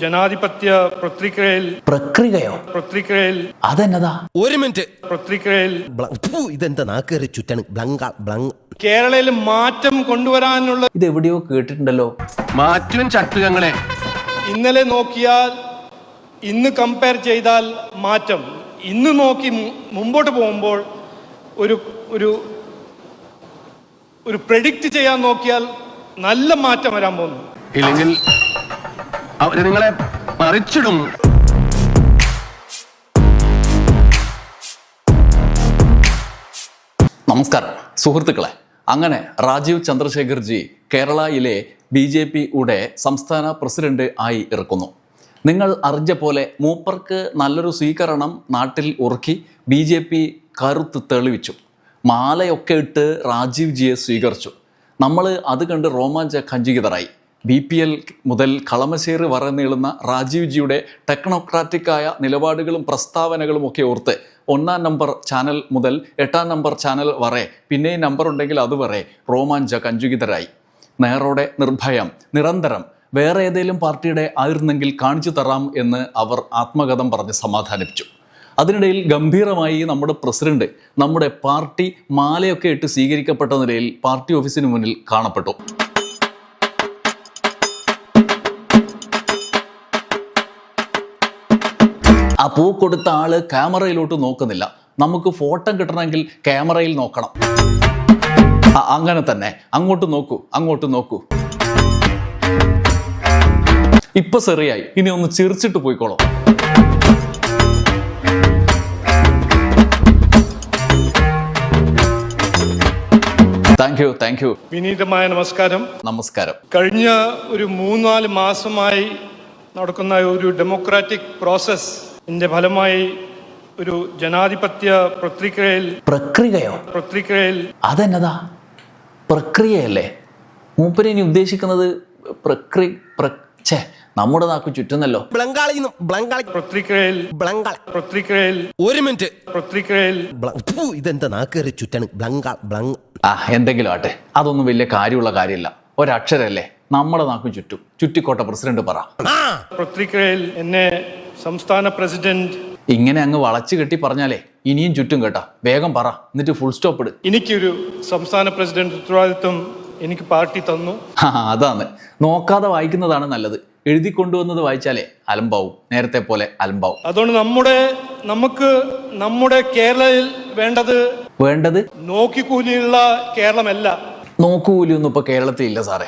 ജനാധിപത്യ പ്രക്രിയയിൽ പ്രക്രിയയോ പ്രക്രിയയിൽ അതെന്നതാ? ഒരു മിനിറ്റ്. പ്രക്രിയയിൽ ഇതെന്താ നാക്കേറി ചുറ്റാണ്? ബ്ലങ്ക ബ്ലങ്. കേരളയിൽ മാറ്റം കൊണ്ടുവരാനുള്ള ഇത് എവിടെയോ കേട്ടിട്ടുണ്ടല്ലോ. മാറ്റുവൻ ചട്ടുകങ്ങളെ. ഇന്നലെ നോക്കിയാൽ ഇന്ന് കമ്പയർ ചെയ്താൽ മാറ്റം. ഇന്ന് നോക്കി മുമ്പോട്ട് പോകുമ്പോൾ ഒരു ഒരു ഒരു പ്രെഡിക്റ്റ് ചെയ്യാൻ നോക്കിയാൽ നല്ല മാറ്റം വരാൻ പോകുന്നു. ഇല്ലെങ്കിൽ അവർ നിങ്ങളെ മറിച്ചിടും. നമസ്കാരം സുഹൃത്തുക്കളെ. അങ്ങനെ രാജീവ് ചന്ദ്രശേഖർജി കേരളയിലെ ബി ജെ പിയുടെ സംസ്ഥാന പ്രസിഡന്റ് ആയി ഇറക്കുന്നു. നിങ്ങൾ അറിഞ്ഞ പോലെ മൂപ്പർക്ക് നല്ലൊരു സ്വീകരണം നാട്ടിൽ ഉറക്കി ബി ജെ പി കറുത്ത് തെളിവിച്ചു. മാലയൊക്കെ ഇട്ട് രാജീവ് ജിയെ സ്വീകരിച്ചു. നമ്മൾ അത് കണ്ട് രോമാഞ്ച ഖഞ്ചിതരായി ബി പി എൽ മുതൽ കളമശ്ശേരി വരെ നീളുന്ന രാജീവ് ജിയുടെ ടെക്നോക്രാറ്റിക്കായ നിലപാടുകളും പ്രസ്താവനകളും ഒക്കെ ഓർത്ത് ഒന്നാം നമ്പർ ചാനൽ മുതൽ എട്ടാം നമ്പർ ചാനൽ വരെ പിന്നെയും നമ്പർ ഉണ്ടെങ്കിൽ അതുവരെ റോമാഞ്ച കഞ്ചുകിതരായി. നേരോടെ നിർഭയം നിരന്തരം വേറെ ഏതെങ്കിലും പാർട്ടിയുടെ ആയിരുന്നെങ്കിൽ കാണിച്ചു തരാം എന്ന് അവർ ആത്മകഥം പറഞ്ഞ് സമാധാനിപ്പിച്ചു. അതിനിടയിൽ ഗംഭീരമായി നമ്മുടെ പ്രസിഡന്റ് നമ്മുടെ പാർട്ടി മാലയൊക്കെ ഇട്ട് സ്വീകരിക്കപ്പെട്ട നിലയിൽ പാർട്ടി ഓഫീസിന് മുന്നിൽ കാണപ്പെട്ടു. ആ പൂ കൊടുത്ത ആൾ ക്യാമറയിലോട്ട് നോക്കുന്നില്ല. നമുക്ക് ഫോട്ടോ കിട്ടണമെങ്കിൽ ക്യാമറയിൽ നോക്കണം. അങ്ങനെ തന്നെ. അങ്ങോട്ട് നോക്കൂ അങ്ങോട്ട് നോക്കൂ. ഇപ്പൊ സെറിയായി. ഇനി ഒന്ന് ചിരിച്ചിട്ട് പോയിക്കോളൂ. താങ്ക് യു താങ്ക് യു വിനീതമായ നമസ്കാരം. നമസ്കാരം. കഴിഞ്ഞ ഒരു മൂന്നാൽ മാസമായി നടക്കുന്ന ഒരു ഡെമോക്രാറ്റിക് പ്രോസസ്സിന്റെ ഫലമായി ഒരു ജനാധിപത്യ പ്രക്രിയയിൽ പ്രക്രിയയോ? പ്രക്രിയയിൽ അതെന്നതാ? പ്രക്രിയയല്ലേ? മൂപ്പര് ഇനി ഉദ്ദേശിക്കുന്നത് പ്രക്രി പ്ര നമ്മുടെ നാക്ക് ചുറ്റുന്നല്ലോ. ബ്ലങ്കാളിന്ന് ബ്ലങ്കാളി പ്രക്രിയയിൽ ബ്ലങ്കാൾ പ്രക്രിയയിൽ ഒരു മിനിറ്റ്. പ്രക്രിയയിൽ ഇതെന്താ നാക്കേറി ചുറ്റാണ് ബ്ലങ്ക ബ്ലങ് ആ എന്തെങ്കിലും ആട്ടെ. അതൊന്നും വലിയ കാര്യമുള്ള കാര്യമില്ല ഒരക്ഷരല്ലേ? നമ്മുടെ നാക്കും ചുറ്റും. ചുറ്റിക്കോട്ട പ്രസിഡന്റ് പറ. പ്രക്രിയയിൽ എന്നെ സംസ്ഥാന പ്രസിഡന്റ്. ഇങ്ങനെ അങ്ങ് വളച്ചു കെട്ടി പറഞ്ഞാലേ ഇനിയും ചുറ്റും കേട്ടാ. വേഗം പറ. എന്നിട്ട് ഫുൾ സ്റ്റോപ്പ് ഇട്. എനിക്കൊരു സംസ്ഥാന പ്രസിഡന്റ് ഉത്തരവാദിത്വം എനിക്ക് പാർട്ടി തന്നു. ആ അതാണ്. നോക്കാതെ വായിക്കുന്നതാണ് നല്ലത്. എഴുതി കൊണ്ടുവന്നത് വായിച്ചാലേ അലമ്പാവും. നേരത്തെ പോലെ അലമ്പാവും. അതുകൊണ്ട് നമ്മുടെ നമുക്ക് നമ്മുടെ കേരളയിൽ വേണ്ടത് വേണ്ടത്? നോക്കിക്കൂലിയുള്ള കേരളമല്ല. നോക്കുകൂലിയൊന്നും ഇപ്പൊ കേരളത്തിൽ ഇല്ല സാറേ.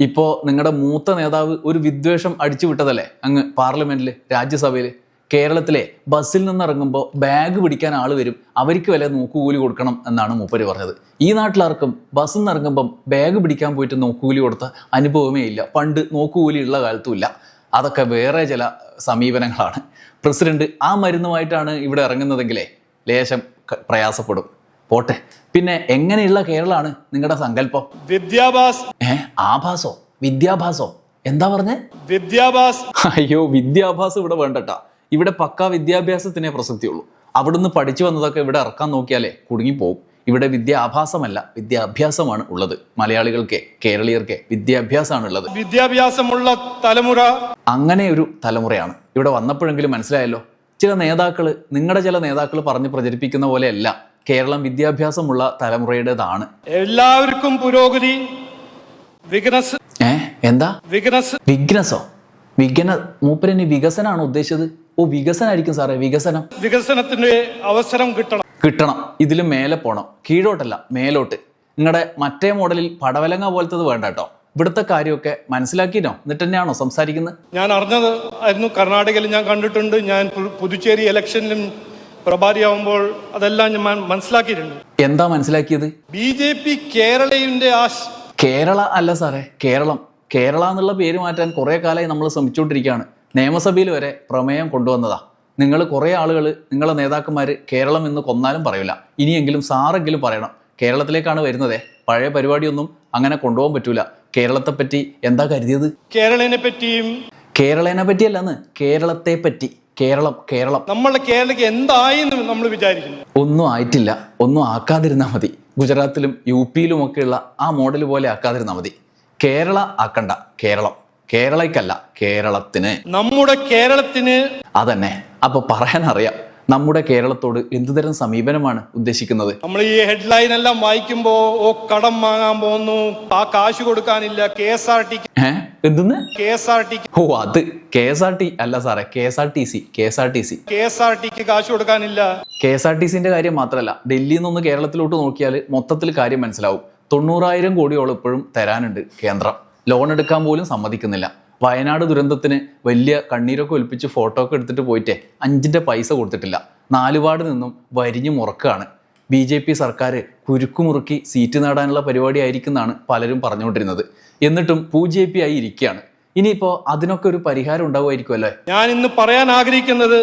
ഇപ്പോൾ നിങ്ങളുടെ മൂത്ത നേതാവ് ഒരു വിദ്വേഷം അടിച്ചു വിട്ടതല്ലേ? അങ്ങ് പാർലമെന്റിൽ രാജ്യസഭയിൽ കേരളത്തിലെ ബസ്സിൽ നിന്ന് ഇറങ്ങുമ്പോൾ ബാഗ് പിടിക്കാൻ ആൾ വരും. അവർക്ക് വില നോക്കുകൂലി കൊടുക്കണം എന്നാണ് മൂപ്പര് പറഞ്ഞത്. ഈ നാട്ടിലാർക്കും ബസ്സിൽ നിന്ന് ഇറങ്ങുമ്പം ബാഗ് പിടിക്കാൻ പോയിട്ട് നോക്കുകൂലി കൊടുത്ത അനുഭവമേ ഇല്ല. പണ്ട് നോക്കുകൂലി ഉള്ള കാലത്തും ഇല്ല. അതൊക്കെ വേറെ ചില സമീപനങ്ങളാണ്. പ്രസിഡന്റ് ആ മരുന്നുമായിട്ടാണ് ഇവിടെ ഇറങ്ങുന്നതെങ്കിലേ ലേശം പ്രയാസപ്പെടും. പോട്ടെ. പിന്നെ എങ്ങനെയുള്ള കേരളമാണ് നിങ്ങളുടെ സങ്കല്പം? വിദ്യാഭാസ്. ഏ ആഭാസോ? വിദ്യാഭാസോ? എന്താ പറഞ്ഞേ? വിദ്യാഭാസ്. അയ്യോ വിദ്യാഭ്യാസം ഇവിടെ വേണ്ടട്ടാ. ഇവിടെ പക്കാ വിദ്യാഭ്യാസത്തിനേ പ്രസക്തിയുള്ളൂ. അവിടുന്ന് പഠിച്ചു വന്നതൊക്കെ ഇവിടെ ഇറക്കാൻ നോക്കിയാലേ കുടുങ്ങി പോകും ഇവിടെ വിദ്യാഭാസമല്ല വിദ്യാഭ്യാസമാണ് ഉള്ളത്. മലയാളികൾക്ക് കേരളീയർക്ക് വിദ്യാഭ്യാസമാണ് ഉള്ളത് വിദ്യാഭ്യാസമുള്ള തലമുറ. അങ്ങനെ ഒരു തലമുറയാണ്. ഇവിടെ വന്നപ്പോഴെങ്കിലും മനസ്സിലായല്ലോ ചില നേതാക്കൾ നിങ്ങളുടെ ചില നേതാക്കൾ പറഞ്ഞ് പ്രചരിപ്പിക്കുന്ന പോലെയല്ല. കേരളം വിദ്യാഭ്യാസമുള്ള തലമുറയുടേതാണ്. എല്ലാവർക്കും പുരോഗതി വികനസ് ഏ? എന്താ? വികനസ്. വിഘ്നസോ വിഘന മൂപ്പരന് വികസനമാണ് ഉദ്ദേശിച്ചത്? ഓ വികസനമായിരിക്കും സാറേ വികസനം. വികസനത്തിന്റെ അവസരം കിട്ടണം. കിട്ടണം. ഇതിലും മേലെ പോണം. കീഴോട്ടല്ല മേലോട്ട്. നിങ്ങളുടെ മറ്റേ മോഡലിൽ പടവലങ്ങ പോലത്തത് വേണ്ട കേട്ടോ ഇവിടുത്തെ കാര്യമൊക്കെ മനസ്സിലാക്കിനോ എന്നിട്ട് തന്നെയാണോ സംസാരിക്കുന്നത്? ഞാൻ അറിഞ്ഞത് ആയിരുന്നു കർണാടകയിൽ ഞാൻ കണ്ടിട്ടുണ്ട്. ഞാൻ പുതുച്ചേരി ഇലക്ഷനിലും പ്രഭാരിയാവുമ്പോൾ അതെല്ലാം ഞാൻ മനസ്സിലാക്കിയിട്ടുണ്ട്. എന്താ മനസ്സിലാക്കിയത്? ബി ജെ പി കേരളയുടെ ആശ കേരള അല്ല സാറേ കേരളം. കേരള എന്നുള്ള പേര് മാറ്റാൻ കുറേ കാലമായി നമ്മൾ ശ്രമിച്ചുകൊണ്ടിരിക്കുകയാണ്. നിയമസഭയിൽ വരെ പ്രമേയം കൊണ്ടുവന്നതാ. നിങ്ങൾ കുറേ ആളുകൾ നിങ്ങളെ നേതാക്കന്മാർ കേരളം എന്ന് കൊന്നാലും പറയില്ല ഇനിയെങ്കിലും സാറെങ്കിലും പറയണം. കേരളത്തിലേക്കാണ് വരുന്നതേ. പഴയ പരിപാടിയൊന്നും അങ്ങനെ കൊണ്ടുപോകാൻ പറ്റൂല. കേരളത്തെ പറ്റി എന്താ കരുതിയത്? കേരളനെ പറ്റിയും കേരളനെ പറ്റിയല്ലെന്ന്. കേരളത്തെ പറ്റി. കേരളം കേരളം. നമ്മളുടെ കേരളക്ക് എന്തായിരുന്നു നമ്മൾ വിചാരിക്കുന്നു. ഒന്നും ആയിട്ടില്ല. ഒന്നും ആക്കാതിരുന്നാൽ മതി. ഗുജറാത്തിലും യു പിയിലും ഒക്കെയുള്ള ആ മോഡൽ പോലെ ആക്കാതിരുന്നാൽ മതി. കേരള ആക്കണ്ട. കേരളം. കേരളയ്ക്കല്ല കേരളത്തിന്. നമ്മുടെ കേരളത്തിന് അതന്നെ. അപ്പൊ പറയാനറിയാം. നമ്മുടെ കേരളത്തോട് എന്തുതരം സമീപനമാണ് ഉദ്ദേശിക്കുന്നത്? നമ്മൾ ഈ ഹെഡ്ലൈൻ എല്ലാം വായിക്കുമ്പോ ഓ കടം വാങ്ങാൻ പോകുന്നു ആ കാശ് കൊടുക്കാനില്ല. കെ എസ് ആർ ടി എന്തെന്ന്? കെ എസ് ആർ ടി ഓ അത് കെ എസ് ആർ ടി അല്ല സാറേ K S R T C K S R T C. K S R tick കാശ് കൊടുക്കാനില്ല. കെ എസ് ആർ ടി സിന്റെ കാര്യം മാത്രമല്ല ഡൽഹിയിൽ നിന്ന് കേരളത്തിലോട്ട് നോക്കിയാൽ മൊത്തത്തിൽ കാര്യം മനസ്സിലാവും. തൊണ്ണൂറായിരം കോടിയോളം ഇപ്പോഴും തരാനുണ്ട് കേന്ദ്രം. ലോൺ എടുക്കാൻ പോലും സമ്മതിക്കുന്നില്ല. വയനാട് ദുരന്തത്തിന് വലിയ കണ്ണീരൊക്കെ ഒലിപ്പിച്ച് ഫോട്ടോ ഒക്കെ എടുത്തിട്ട് പോയിട്ടേ അഞ്ചിന്റെ പൈസ കൊടുത്തിട്ടില്ല. നാലുപാട് നിന്നും വരിഞ്ഞു മുറക്കാണ്. ബി ജെ പി സർക്കാർ കുരുക്കുമുറുക്കി സീറ്റ് നേടാനുള്ള പരിപാടി ആയിരിക്കുമെന്നാണ് പലരും പറഞ്ഞുകൊണ്ടിരുന്നത്. എന്നിട്ടും പൂ ജെ പി ആയി ഇരിക്കുകയാണ്. ഇനിയിപ്പോൾ അതിനൊക്കെ ഒരു പരിഹാരം ഉണ്ടാവുമായിരിക്കുമല്ലേ ഞാൻ ഇന്ന് പറയാൻ ആഗ്രഹിക്കുന്നത്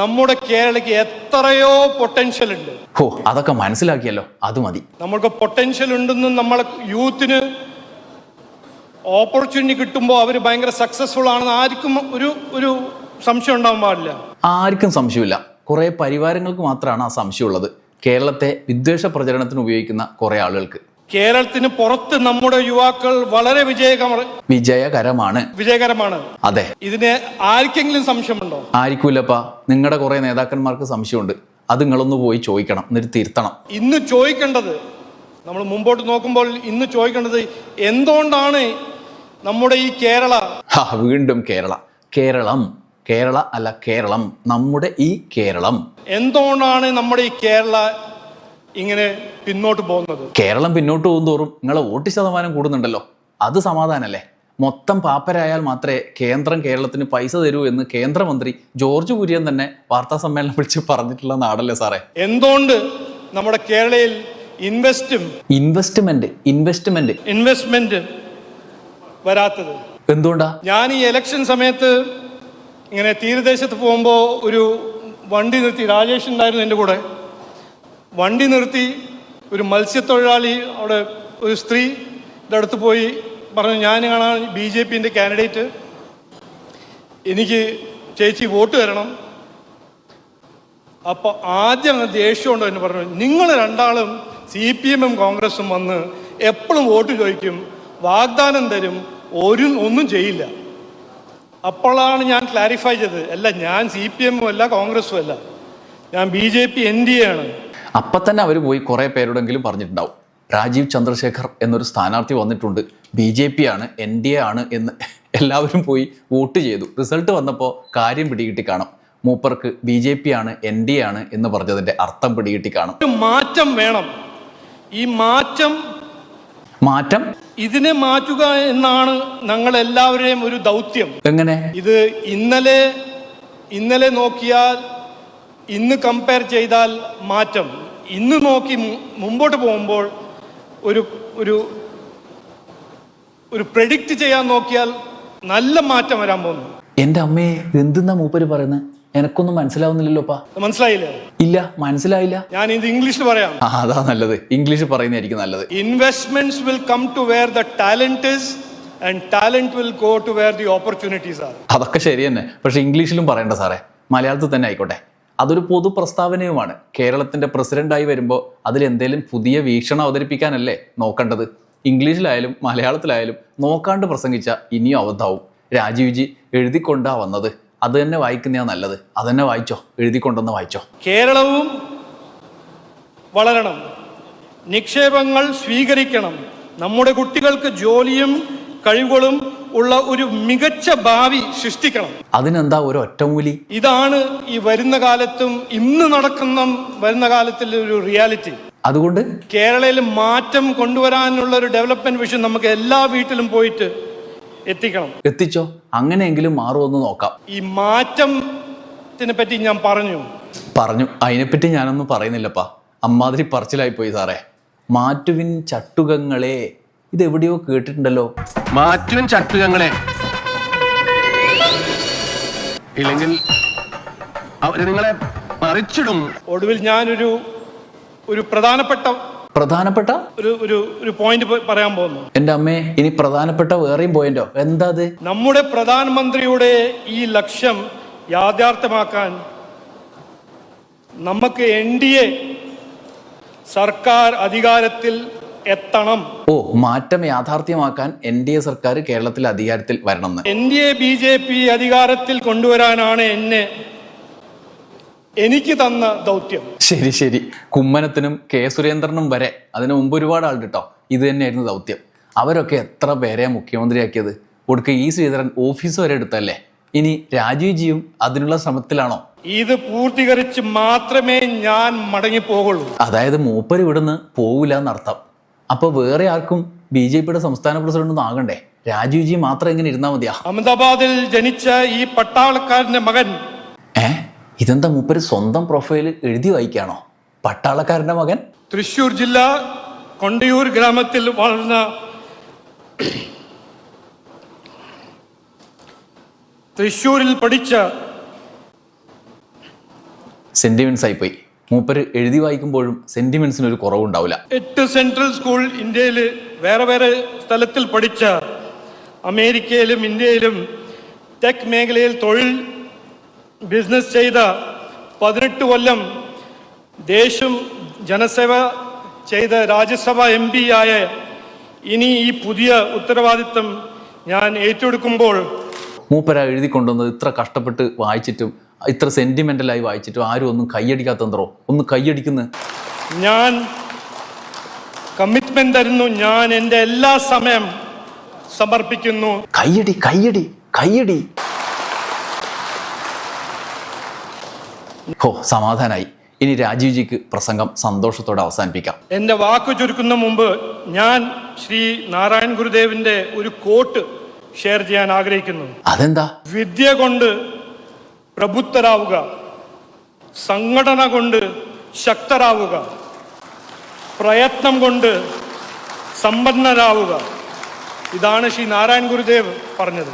നമ്മുടെ കേരളയ്ക്ക് എത്രയോ പൊട്ടൻഷ്യൽ ഉണ്ട്. ഓ അതൊക്കെ മനസ്സിലാക്കിയല്ലോ. അത് മതി. നമ്മൾക്ക് പൊട്ടൻഷ്യൽ ഉണ്ടെന്നും നമ്മളെ യൂത്തിന് ഓപ്പർച്യൂണിറ്റി കിട്ടുമ്പോൾ അവർ ഭയങ്കര സക്സസ്ഫുൾ ആണെന്ന് ആർക്കും ഒരു ഒരു സംശയം ഉണ്ടാവാൻ പാടില്ല. ആർക്കും സംശയമില്ല. കുറേ പരിവാരങ്ങൾക്ക് മാത്രമാണ് ആ സംശയമുള്ളത്. കേരളത്തെ വിദ്വേഷ പ്രചരണത്തിന് ഉപയോഗിക്കുന്ന കുറേ ആളുകൾക്ക്. കേരളത്തിന് പുറത്ത് നമ്മുടെ യുവാക്കൾ വളരെ വിജയകര വിജയകരമാണ്. വിജയകരമാണ്. അതെ. ഇതിന് ആർക്കെങ്കിലും സംശയമുണ്ടോ? ആയിരിക്കൂലപ്പാ നിങ്ങളുടെ കുറേ നേതാക്കന്മാർക്ക് സംശയമുണ്ട്. അത് നിങ്ങളൊന്ന് പോയി ചോദിക്കണം. എന്നിട്ട് തിരുത്തണം. ഇന്ന് ചോദിക്കേണ്ടത് നമ്മൾ മുമ്പോട്ട് നോക്കുമ്പോൾ ഇന്ന് ചോദിക്കേണ്ടത് എന്തുകൊണ്ടാണ് നമ്മുടെ ഈ കേരള. വീണ്ടും കേരള. കേരളം. കേരള അല്ല കേരളം. നമ്മുടെ ഈ കേരളം. എന്തുകൊണ്ടാണ് നമ്മുടെ ഈ കേരള ഇങ്ങനെ പിന്നോട്ട് പോകുന്നത്? കേരളം പിന്നോട്ട് പോകുന്തോറും നിങ്ങളെ വോട്ട് ശതമാനം കൂടുന്നുണ്ടല്ലോ. അത് സമാധാനല്ലേ? മൊത്തം പാപ്പരായാൽ മാത്രമേ കേന്ദ്രം കേരളത്തിന് പൈസ തരൂ എന്ന് കേന്ദ്രമന്ത്രി ജോർജ് കുര്യൻ തന്നെ വാർത്താ സമ്മേളനം വിളിച്ച് പറഞ്ഞിട്ടുള്ള നാടല്ലേ സാറേ? എന്തുകൊണ്ട് നമ്മുടെ കേരളയിൽ ഇൻവെസ്റ്റും ഇൻവെസ്റ്റ്മെന്റ് ഇൻവെസ്റ്റ്മെന്റ് ഇൻവെസ്റ്റ്മെന്റ് വരാത്തത്. എന്തുകൊണ്ടാ? ഞാൻ ഈ ഇലക്ഷൻ സമയത്ത് ഇങ്ങനെ തീരദേശത്ത് പോകുമ്പോൾ ഒരു വണ്ടി നിർത്തി രാജേഷ് ഉണ്ടായിരുന്നു എന്റെ കൂടെ. വണ്ടി നിർത്തി ഒരു മത്സ്യത്തൊഴിലാളി അവിടെ ഒരു സ്ത്രീ അടുത്ത് പോയി പറഞ്ഞു ഞാൻ കാണാൻ ബി ജെ പിന്റെ കാൻഡിഡേറ്റ് എനിക്ക് ചേച്ചി വോട്ട് തരണം. അപ്പോൾ ആദ്യം അങ്ങ് ദേഷ്യമുണ്ടോ എന്ന് പറഞ്ഞു. നിങ്ങൾ രണ്ടാളും സി പി എമ്മും കോൺഗ്രസും വന്ന് എപ്പോഴും വോട്ട് ചോദിക്കും. വാഗ്ദാനം തരും ഒരു ഒന്നും ചെയ്യില്ല. അപ്പോഴാണ് ഞാൻ ക്ലാരിഫൈ ചെയ്തത്. അല്ല ഞാൻ സി പി എമ്മും അല്ല കോൺഗ്രസും അല്ല. ഞാൻ B J P N D A ആണ്. അപ്പൊ തന്നെ അവർ പോയി കുറേ പേരോടെങ്കിലും പറഞ്ഞിട്ടുണ്ടാവും. രാജീവ് ചന്ദ്രശേഖർ എന്നൊരു സ്ഥാനാർത്ഥി വന്നിട്ടുണ്ട്. ബി ജെ പി ആണ് എൻ ഡി എ ആണ് എന്ന് എല്ലാവരും പോയി വോട്ട് ചെയ്തു. റിസൾട്ട് വന്നപ്പോൾ കാര്യം പിടികിട്ടി കാണും. മൂപ്പർക്ക് ബി ജെ പി ആണ് എൻ ഡി എ ആണ് എന്ന് പറഞ്ഞതിന്റെ അർത്ഥം പിടികിട്ടി കാണും. മാറ്റം വേണം. ഈ മാറ്റം മാറ്റം. ഇതിനെ മാറ്റുക എന്നാണ് ഞങ്ങൾ എല്ലാവരുടെയും ഒരു ദൗത്യം. എങ്ങനെ? ഇത് ഇന്നലെ ഇന്നലെ നോക്കിയാൽ ഇന്ന് കമ്പയർ ചെയ്താൽ മാറ്റം. ഇന്ന് നോക്കി മുമ്പോട്ട് പോകുമ്പോൾ ഒരു ഒരു ഒരു പ്രെഡിക്റ്റ് ചെയ്യാൻ നോക്കിയാൽ നല്ല മാറ്റം വരാൻ പോകുന്നു. എന്റെ അമ്മയെ എന്തെന്നാ മൂപ്പര് പറയുന്നത് എനക്കൊന്നും മനസ്സിലാവുന്നില്ലല്ലോപ്പാ മനസ്സിലായില്ലേ. ഇല്ല മനസ്സിലായില്ല. ഞാൻ ഇത് ഇംഗ്ലീഷിൽ പറയാം. ആ, അതാ നല്ലത്. ഇംഗ്ലീഷ് പറയുന്നതായിരിക്കും നല്ലത്. Investments will come to where the talent is and talent will go to where the opportunities are അതൊക്കെ ശരി തന്നെ. പക്ഷെ ഇംഗ്ലീഷിലും പറയണ്ട സാറേ. മലയാളത്തിൽ തന്നെ ആയിക്കോട്ടെ. അതൊരു പൊതു പ്രസ്താവനയുമാണ് കേരളത്തിന്റെ പ്രസിഡന്റായി വരുമ്പോൾ അതിൽ എന്തെങ്കിലും പുതിയ വീക്ഷണം അവതരിപ്പിക്കാനല്ലേ നോക്കേണ്ടത്? ഇംഗ്ലീഷിലായാലും മലയാളത്തിലായാലും നോക്കാണ്ട് പ്രസംഗിച്ച ഇനിയും അബദ്ധാവും രാജീവ്ജി എഴുതിക്കൊണ്ടാ വന്നത്. അത് തന്നെ വായിക്കുന്നതാ നല്ലത്. അത് തന്നെ വായിച്ചോ. എഴുതിക്കൊണ്ടെന്ന് വായിച്ചോ. കേരളവും വളരണം. നിക്ഷേപങ്ങൾ സ്വീകരിക്കണം. നമ്മുടെ കുട്ടികൾക്ക് ജോലിയും കഴിവുകളും ഉള്ള ഒരു മികച്ച ഭാവി സൃഷ്ടിക്കണം. അതിനെന്താ ഒരു ഒറ്റമൂലി ഇതാണ് ഈ വരുന്ന കാലത്തും ഇന്ന് നടക്കുന്ന വരുന്ന കാലത്തിലെ ഒരു റിയാലിറ്റി. അതുകൊണ്ട്? കേരളയിൽ മാറ്റം കൊണ്ടുവരാനുള്ള ഒരു ഡെവലപ്മെന്റ് വിഷൻ നമുക്ക് എല്ലാ വീട്ടിലും പോയിട്ട് എത്തിക്കണം. എത്തിച്ചോ? അങ്ങനെയെങ്കിലും മാറുമെന്ന് നോക്കാം. ഈ മാറ്റത്തിനെ പറ്റി ഞാൻ പറഞ്ഞു. പറഞ്ഞു. അതിനെപ്പറ്റി ഞാനൊന്നും പറയുന്നില്ലപ്പാ. അമ്മാതിരി പറച്ചിലായി പോയി സാറേ. മാറ്റുവിൻ ചട്ടുകങ്ങളെ. ഇത് എവിടെയോ കേട്ടിട്ടുണ്ടല്ലോ. മാറ്റുവിൻ ചട്ടുകങ്ങളെ. ഇല്ലെങ്കിൽ അവർ നിങ്ങളെ മറിച്ചിടും. ഒടുവിൽ ഞാനൊരു ഒരു പ്രധാനപ്പെട്ട പ്രധാനപ്പെട്ട ഒരു ഒരു ഒരു പോയിന്റ് പറയാൻ പോകുന്നു. എന്റെ അമ്മേ ഇനി പ്രധാനപ്പെട്ട വേറെയും പോയിന്റോ എന്താ അത് നമ്മുടെ പ്രധാനമന്ത്രിയുടെ ഈ ലക്ഷ്യം യാഥാർത്ഥ്യമാക്കാൻ നമുക്ക് എൻ ഡി എ സർക്കാർ അധികാരത്തിൽ എത്തണം. ഓ മാറ്റം യാഥാർത്ഥ്യമാക്കാൻ എൻ ഡി എ സർക്കാർ കേരളത്തിൽ അധികാരത്തിൽ വരണം N D A B J P അധികാരത്തിൽ കൊണ്ടുവരാനാണ് എന്നെ എനിക്ക് തന്ന ദൗത്യം. ശരി ശരി. കുമ്മനത്തിനും കെ സുരേന്ദ്രനും വരെ അതിനു മുമ്പ് ഒരുപാട് ആളുണ്ട് കേട്ടോ ഇത് തന്നെയായിരുന്നു ദൗത്യം. അവരൊക്കെ എത്ര പേരെ മുഖ്യമന്ത്രിയാക്കിയത്? ഒടുക്ക ഈ ശ്രീധരൻ ഓഫീസ് വരെ എടുത്തല്ലേ? ഇനി രാജീവ്ജിയും അതിനുള്ള ശ്രമത്തിലാണോ? ഇത് പൂർത്തീകരിച്ച് മാത്രമേ ഞാൻ മടങ്ങി പോകുള്ളൂ അതായത് മൂപ്പര് ഇവിടുന്ന് പോകില്ല എന്നർത്ഥം. അപ്പോൾ വേറെ ആർക്കും ബി ജെ പിയുടെ സംസ്ഥാന പ്രസിഡന്റ് ഒന്നും ആകണ്ടേ? രാജീവ്ജി മാത്രം ഇങ്ങനെ ഇരുന്നാൽ മതിയാ. അഹമ്മദാബാദിൽ ജനിച്ച ഈ പട്ടാളക്കാരന്റെ മകൻ ഇതെന്താ മൂപ്പര് സ്വന്തം പ്രൊഫൈൽ എഴുതി വായിക്കാണോ? പട്ടാളക്കാരന്റെ മകൻ? തൃശൂർ ജില്ല കൊണ്ടയൂർ ഗ്രാമത്തിൽ വളർന്ന തൃശൂരിൽ പഠിച്ച സെന്റിമെന്റ്സ് ആയിപ്പോയി. മൂപ്പര് എഴുതി വായിക്കുമ്പോഴും സെന്റിമെന്റ്സിന് ഒരു കുറവുണ്ടാവില്ല. എട്ട് സെൻട്രൽ സ്കൂൾ ഇന്ത്യയിൽ വേറെ വേറെ സ്ഥലത്തിൽ പഠിച്ച അമേരിക്കയിലും ഇന്ത്യയിലും ടെക് മേഖലയിൽ തൊഴിൽ ബിസിനസ് ചെയ്ത പതിനെട്ട് കൊല്ലം ദേശം ജനസേവ ചെയ്ത രാജ്യസഭ എം പി ആയ ഇനി ഈ പുതിയ ഉത്തരവാദിത്തം ഞാൻ ഏറ്റെടുക്കുമ്പോൾ മൂപ്പര എഴുതി കൊണ്ടുവന്നത് ഇത്ര കഷ്ടപ്പെട്ട് വായിച്ചിട്ടും ഇത്ര സെന്റിമെന്റലായി വായിച്ചിട്ടും ആരും ഒന്നും കൈയടിക്കാത്തന്തറോ ഒന്ന് കൈയടിക്കുന്നു. ഞാൻ കമ്മിറ്റ്മെന്റ് തരുന്നു. ഞാൻ എന്റെ എല്ലാ സമയം സമർപ്പിക്കുന്നു. കയ്യടി കയ്യടി കയ്യടി ഹോ സമാധാനായി. ഇനി രാജീവ്ജിക്ക് പ്രസംഗം സന്തോഷത്തോടെ അവസാനിപ്പിക്കാം. എന്റെ വാക്ക് ചുരുക്കുന്ന മുമ്പ് ഞാൻ ശ്രീ നാരായൺ ഗുരുദേവിന്റെ ഒരു കോട്ട് ഷെയർ ചെയ്യാൻ ആഗ്രഹിക്കുന്നു. അതെന്താ? വിദ്യ കൊണ്ട് പ്രബുദ്ധരാവുക സംഘടന കൊണ്ട് ശക്തരാവുക പ്രയത്നം കൊണ്ട് സമ്പന്നരാവുക. ഇതാണ് ശ്രീ നാരായൺ ഗുരുദേവ് പറഞ്ഞത്.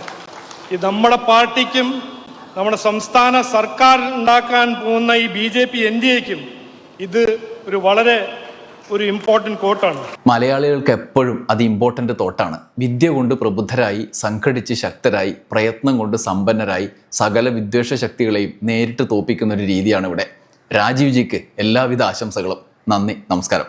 ഇത് നമ്മുടെ പാർട്ടിക്കും നമ്മുടെ സംസ്ഥാന സർക്കാർ ഉണ്ടാക്കാൻ പോകുന്ന ഈ B J P N D എക്കും ഇത് ഒരു വളരെ ഒരു ഇമ്പോർട്ടന്റ് കോട്ടാണ് മലയാളികൾക്ക് എപ്പോഴും അത് ഇമ്പോർട്ടന്റ് തോട്ടാണ് വിദ്യ കൊണ്ട് പ്രബുദ്ധരായി സംഘടിച്ച് ശക്തരായി പ്രയത്നം കൊണ്ട് സമ്പന്നരായി സകല വിദ്വേഷ ശക്തികളെയും നേരിട്ട് തോപ്പിക്കുന്ന ഒരു രീതിയാണ് ഇവിടെ രാജീവ്ജിക്ക് എല്ലാവിധ ആശംസകളും. നന്ദി നമസ്കാരം.